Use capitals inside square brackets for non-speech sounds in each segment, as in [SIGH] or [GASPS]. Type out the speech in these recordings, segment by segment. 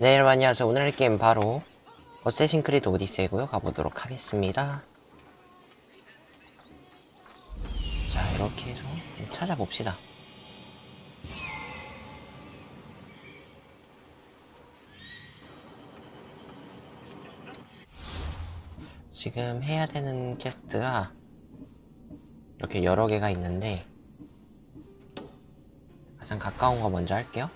네, 여러분 안녕하세요. 오늘 할 게임 바로 어쌔신 크리드 오디세이고요. 가보도록 하겠습니다. 자, 이렇게 해서 좀 찾아봅시다. 지금 해야 되는 퀘스트가 이렇게 여러 개가 있는데 가장 가까운 거 먼저 할게요.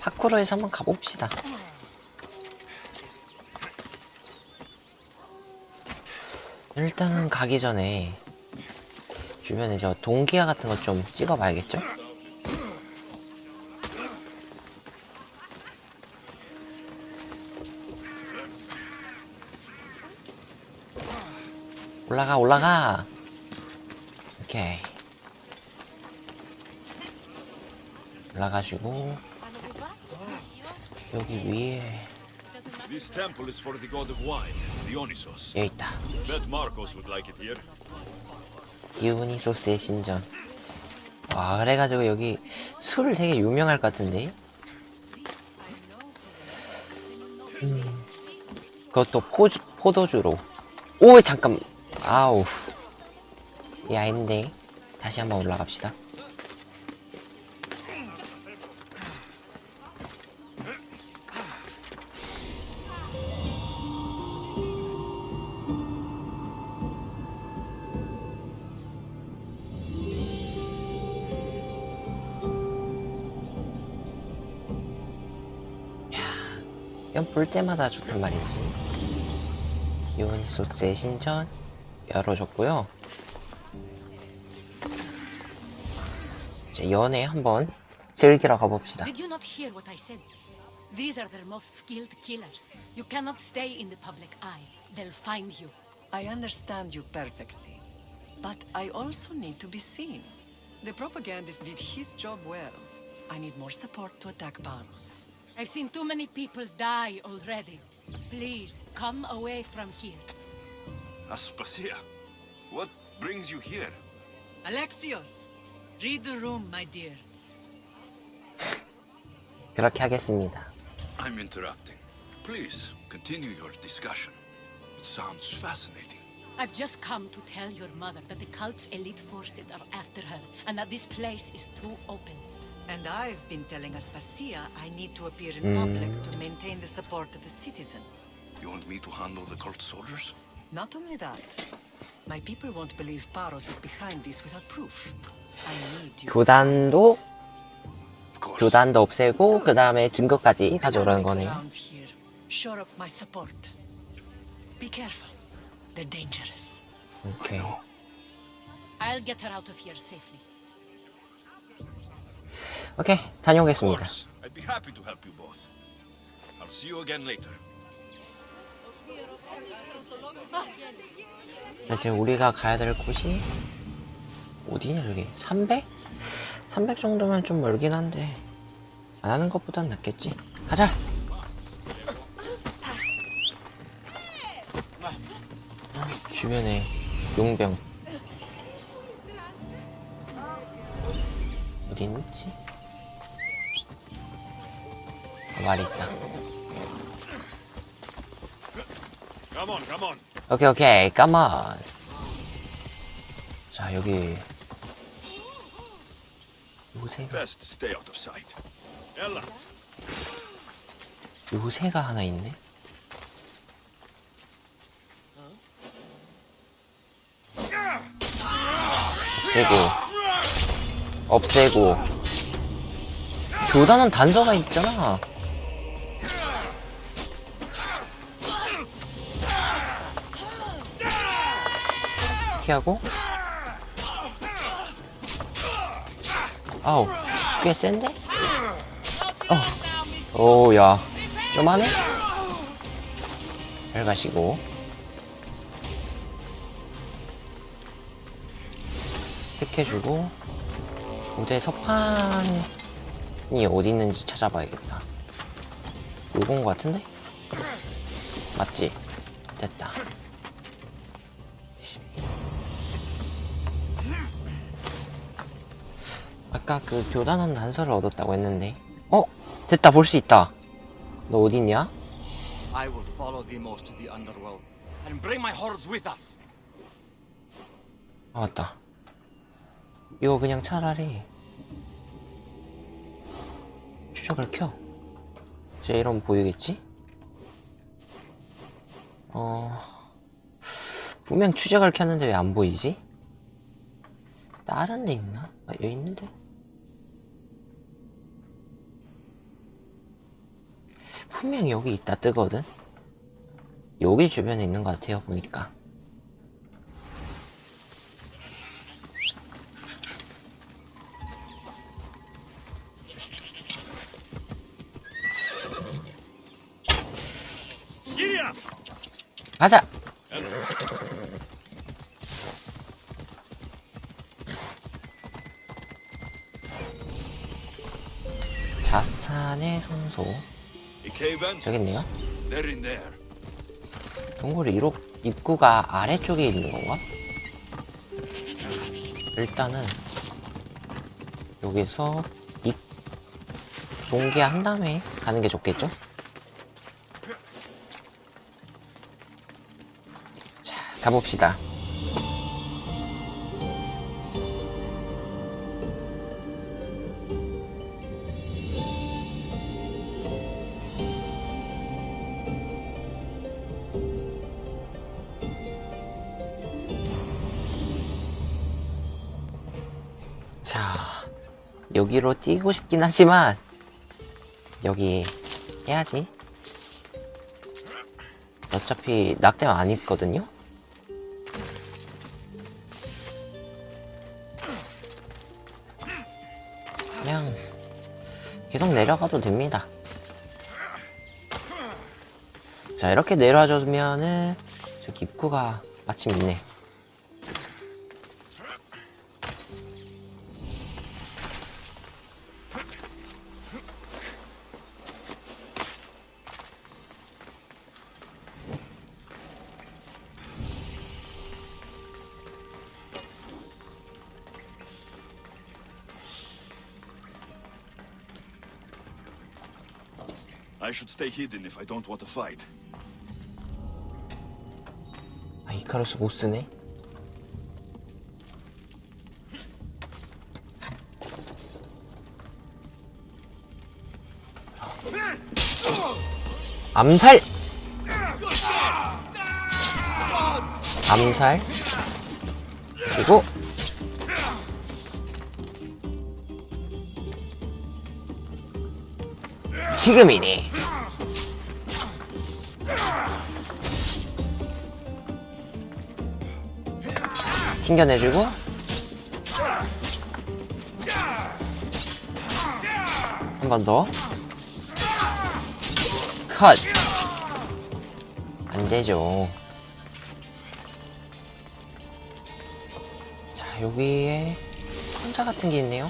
파쿠르에서 한번 가봅시다. 일단은 가기 전에 주변에 저 동기화 같은 거 좀 찍어봐야겠죠? 올라가 올라가 오케이 올라가시고 여기 위에. This temple is for the god of wine, Dionysos. 여기 있다. Bet Marcos would like it here. 디오니소스의 신전. 와 그래가지고 여기 술 되게 유명할 것 같은데? 음. 그것도 포주, 포도주로. 오 잠깐 아우. 이 아닌데 다시 한번 올라갑시다 때마다 좋단 말이지. 디오니소스의 신전 열어줬고요. 이제 연애 한번 즐기러 가봅시다. Did you not hear what I said? These are their most skilled killers. You cannot stay in the public eye. They'll find you. I understand you perfectly. But I also need to be seen. The propagandist did his job well. I need more support to attack Baros. I've seen too many people die already. Please, come away from here. Aspasia, what brings you here? Alexios! Read the room, my dear. 그렇게 하겠습니다. I'm interrupting. Please, continue your discussion. It sounds fascinating. I've just come to tell your mother that the cult's elite forces are after her and that this place is too open. And I've been telling Aspasia I need to appear in public to maintain the support of the citizens. You want me to handle the cult soldiers? Not only that, my people won't believe Paros is behind this without proof. I need you. 교단도 Of course. 교단도 없애고 그 다음에 증거까지 I can't 가져오라는 make 거네요. rounds here. Shore up my support. Be careful. They're dangerous. 오케이. No. I'll get her out of here safely. 오케이 다녀오겠습니다. I'd be happy to help you both. I'll see you again later. 자, 이제 우리가 가야 될 곳이 어디냐 여기 300? 300 정도면 좀 멀긴 한데 안 하는 것보단 낫겠지 가자 아, 주변에 용병 어디 있지? 아, 말이 있다. 오케이 오케이. 까만 자 여기. 요새가 요새가 하나 있네? 없애고. 없애고. 교단은 단서가 있잖아 피하고 아우 꽤 센데? 어. 오야 좀 하네? 잘 가시고 택해주고 무대 서판이 어디 있는지 찾아봐야겠다 요건 거 같은데? 맞지? 됐다 아까 그 교단원 단서를 얻었다고 했는데 어? 됐다 볼 수 있다 너 어딨냐? I will follow Demos to the underworld and bring my hordes with us. 아 맞다 이거 그냥 차라리 추적을 켜 이제 이러면 보이겠지? 어... 분명 추적을 켰는데 왜 안 보이지? 다른 데 있나? 아 여기 있는데? 분명 여기 있다 뜨거든? 여기 주변에 있는 것 같아요 보니까 가자! 자산의 손소. 저기 있네요 They're in there. 동굴 1호 입구가 아래쪽에 있는 건가? 일단은 여기서 입 동기화 한 다음에 가는 게 좋겠죠? 자, 가봅시다. 여기로 뛰고 싶긴 하지만, 여기 해야지. 어차피 낙대만 안 입거든요? 그냥 계속 내려가도 됩니다. 자, 이렇게 내려와주면은 저기 입구가 마침 있네. Stay hidden if I don't want to fight. 아, 이카루스 못 쓰네. 암살! 암살. 그리고 지금이니. 튕겨내주고 한 번 더. 컷. 안 되죠. 자, 여기에 혼자 같은 게 있네요.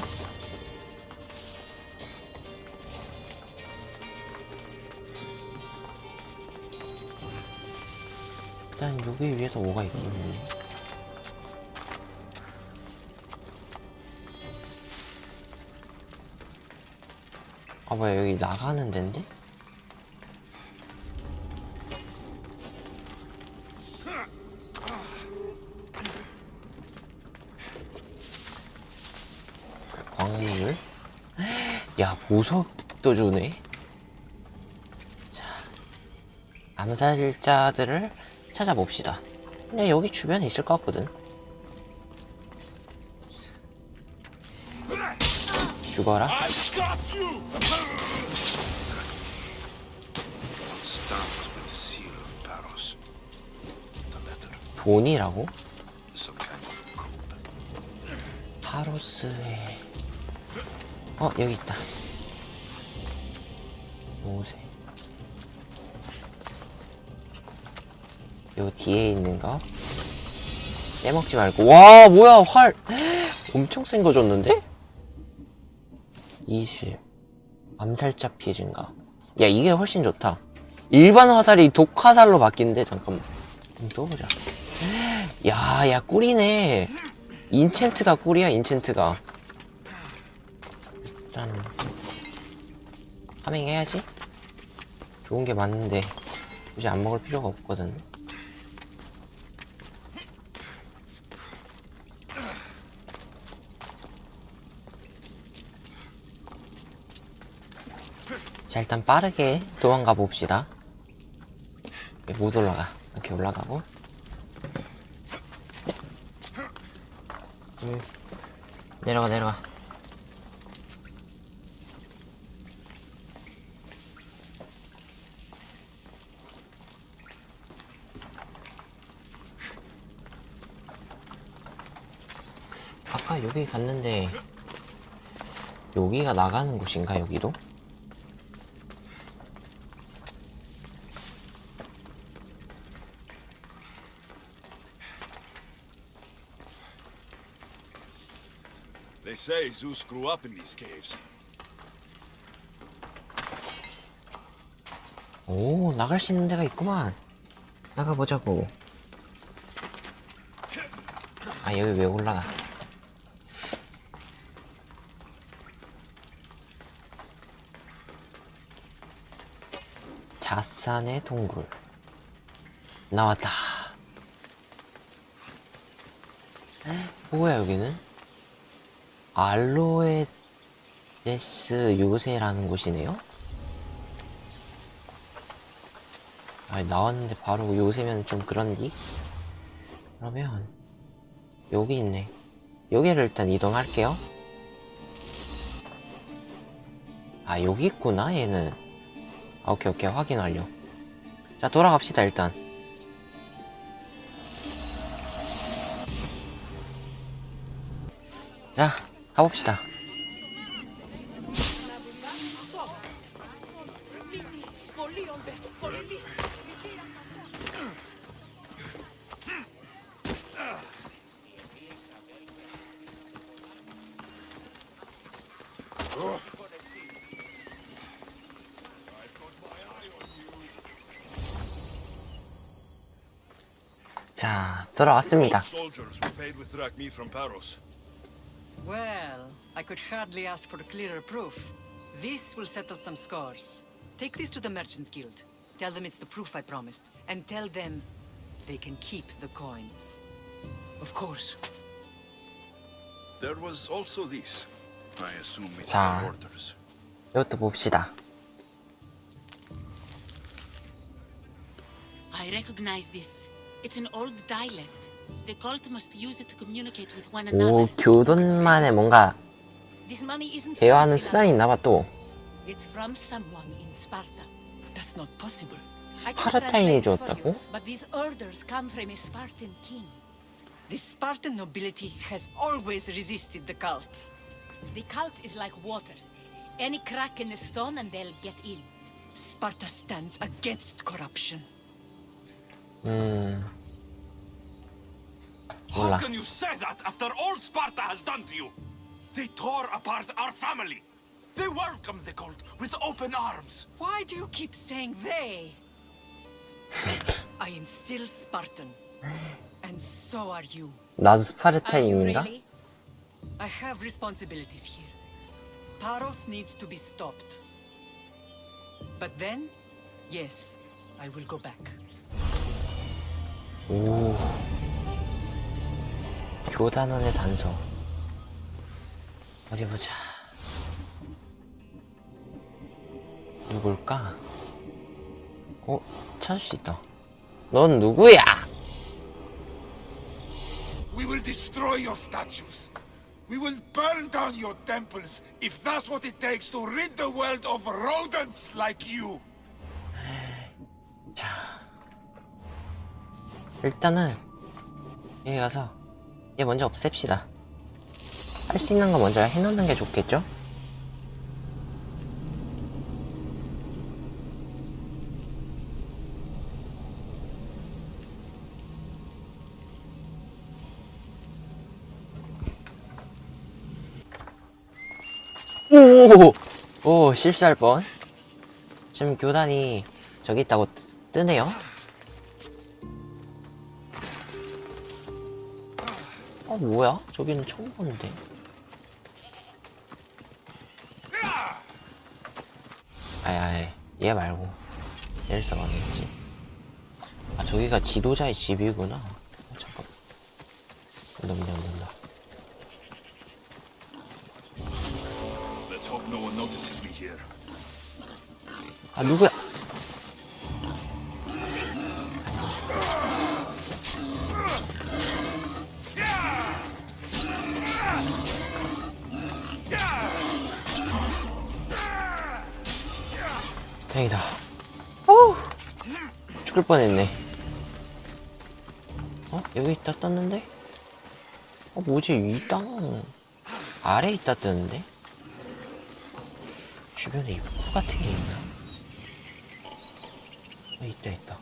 일단 여기 위에서 뭐가 있겠는 아 뭐야 여기 나가는 데인데? 광물? 야 보석도 주네. 자 암살자들을 찾아봅시다. 근데 여기 주변에 있을 것 같거든. 죽어라 돈이라고? 파로스의 어 여기 있다. 모세 요 뒤에 있는 거? 떼먹지 말고. 와 뭐야 활. [GASPS] 엄청 센 거 줬는데? 20 암살자 피해 증가. 야 이게 훨씬 좋다. 일반 화살이 독 화살로 바뀌는데 잠깐만. 한번 써보자 야 야 꿀이네. 인챈트가 꿀이야 인챈트가. 일단 파밍 해야지. 좋은 게 맞는데 굳이 안 먹을 필요가 없거든. 자 일단 빠르게 도망가 봅시다. 못 올라가. 이렇게 올라가고 음. 내려가 내려가 아까 여기 갔는데 여기가 나가는 곳인가 여기도? Say Zeus grew up in these caves. 오 나갈 수 있는 데가 있구만. 나가보자고. 아 여기 왜 올라가? 자산의 동굴. 나왔다. 에? 뭐야 여기는 알로에데스 요새라는 곳이네요. 아 나왔는데 바로 요새면 좀 그런디? 그러면 여기 있네. 여기를 일단 이동할게요. 아 여기 있구나 얘는. 아, 오케이 오케이. 확인 완료 자 돌아갑시다 일단. 자 가봅시다. 자 돌아왔습니다 Well, I could hardly ask for clearer proof. This will settle some scores. Take this to the Merchants Guild. Tell them it's the proof I promised. And tell them they can keep the coins. Of course. There was also this. I assume it's 자. their orders. 이것도 봅시다 I recognize this. It's an old dialect. The cult must use it to communicate with one 오 another. 교돈만의 뭔가 This money isn't 대화하는 from 수단이 있나봐 또 It's from someone in Sparta. That's not possible. I can 스파르타인이 translate for 줬다고? you, But these orders come from a Spartan king. The Spartan nobility has always resisted the cult. The cult is like water. Any crack in the stone and they'll get in. Sparta stands against corruption. 음 How 몰라 can you say that after all Sparta has done to you? They tore apart our family. They welcomed the cult with open arms. Why do you keep saying they? [LAUGHS] I am still Spartan. And so are you. 나도 Are you 스파르타인인가? really? I have responsibilities here. Paros needs to be stopped. But then, yes, I will go back. 오 교단원의 단서 어디 보자 누굴까? 어? 찾을 수 있다 넌 누구야? We will destroy your statues. We will burn down your temples if that's what it takes to rid the world of rodents like you. 자 일단은 여기 가서 얘 먼저 없앱시다 할 수 있는 거 먼저 해놓는 게 좋겠죠? 오! 오, 실수할 뻔. 지금 교단이 저기 있다고 뜨, 뜨네요. 어, 뭐야? 저기는 처음 보는데. 아이 얘 말고 얘를 써봐야겠지 아 저기가 지도자의 집이구나 어, 잠깐 넘다 넘다 me here. 아 누구야 다행이다 어우 죽을 뻔했네 어? 여기 있다 떴는데? 어 뭐지 이 땅 아래 있다 뜨는데? 주변에 입구 같은 게 있나? 어, 있다 있다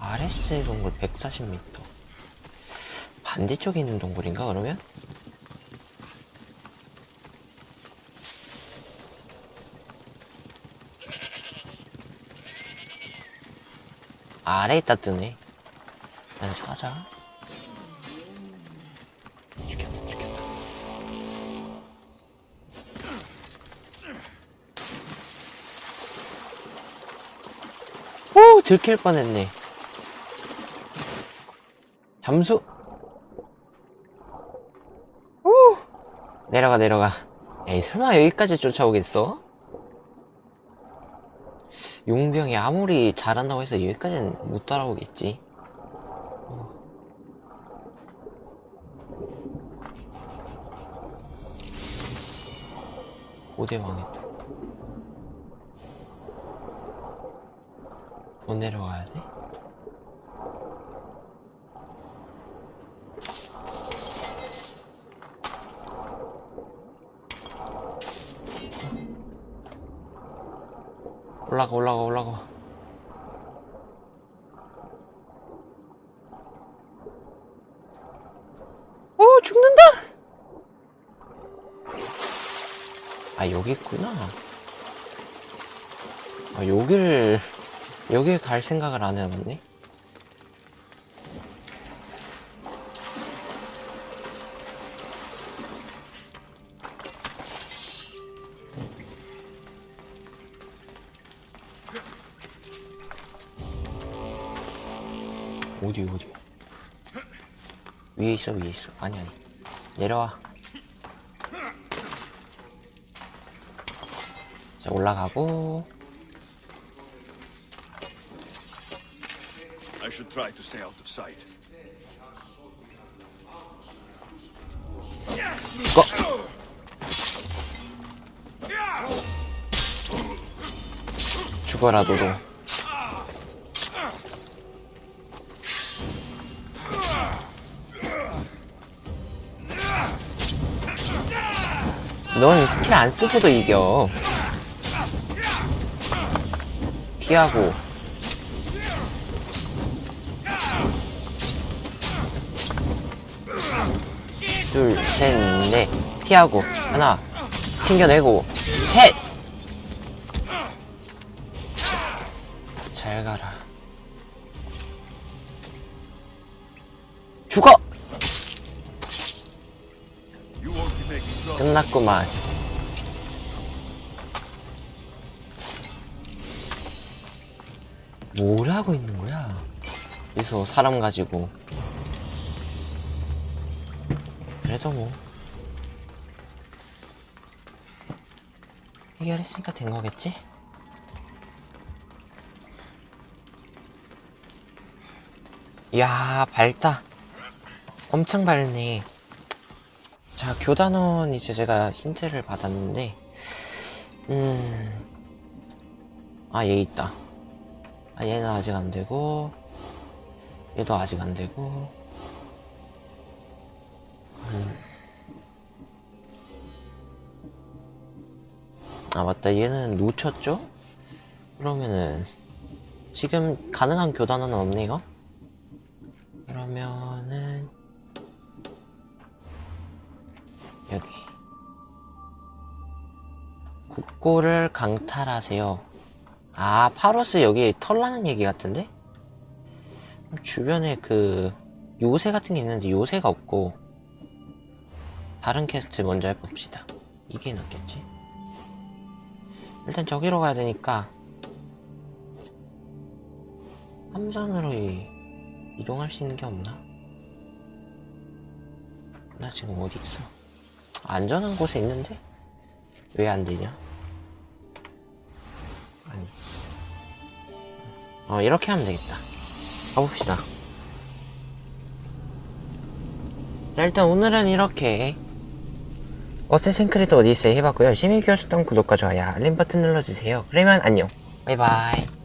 RS의 동굴 140m 반대쪽에 있는 동굴인가 그러면? 아래 있다 뜨네. 난 찾아. 죽였다 죽였다. 오 들킬 뻔했네. 잠수 내려가 내려가 에이 설마 여기까지 쫓아오겠어? 용병이 아무리 잘한다고 해서 여기까지는 못 따라오겠지 고대왕의 두. 더 내려가야 돼? 올라가 올라가 올라가. 어 죽는다? 아 여기 있구나. 아 여기를 여길 갈 생각을 안 해봤네 어디 어디? 위에 있어 위에 있어. 아니 아니. 내려와. 자 올라가고. I should try to stay out of sight. 죽어 죽어라 너도 넌 스킬 안 쓰고도 이겨. 피하고. 둘, 셋, 넷. 피하고. 하나 튕겨내고. 셋! 잘 가라. 죽어! 끝났구만. 뭘 하고 있는 거야? 여기서 사람 가지고. 그래도 뭐. 해결했으니까 된 거겠지? 이야 밝다. 엄청 밝네 자 교단원 이제 제가 힌트를 받았는데 음 아 얘 있다 아 얘는 아직 안 되고 얘도 아직 안 되고 음. 아 맞다 얘는 놓쳤죠? 그러면은 지금 가능한 교단은 없네요 국고를 강탈하세요 아 파로스 여기 털나는 얘기 같은데? 주변에 그 요새 같은 게 있는데 요새가 없고 다른 퀘스트 먼저 해봅시다 이게 낫겠지 일단 저기로 가야 되니까 함선으로 이, 이동할 수 있는 게 없나? 나 지금 어디 있어? 안전한 곳에 있는데? 왜 안 되냐? 어, 이렇게 하면 되겠다. 가봅시다. 자, 일단 오늘은 이렇게 어쌔신 크리드 오디세이 해봤고요. 하셨던 구독과 좋아요, 알림 버튼 눌러주세요. 그러면 안녕. 바이바이.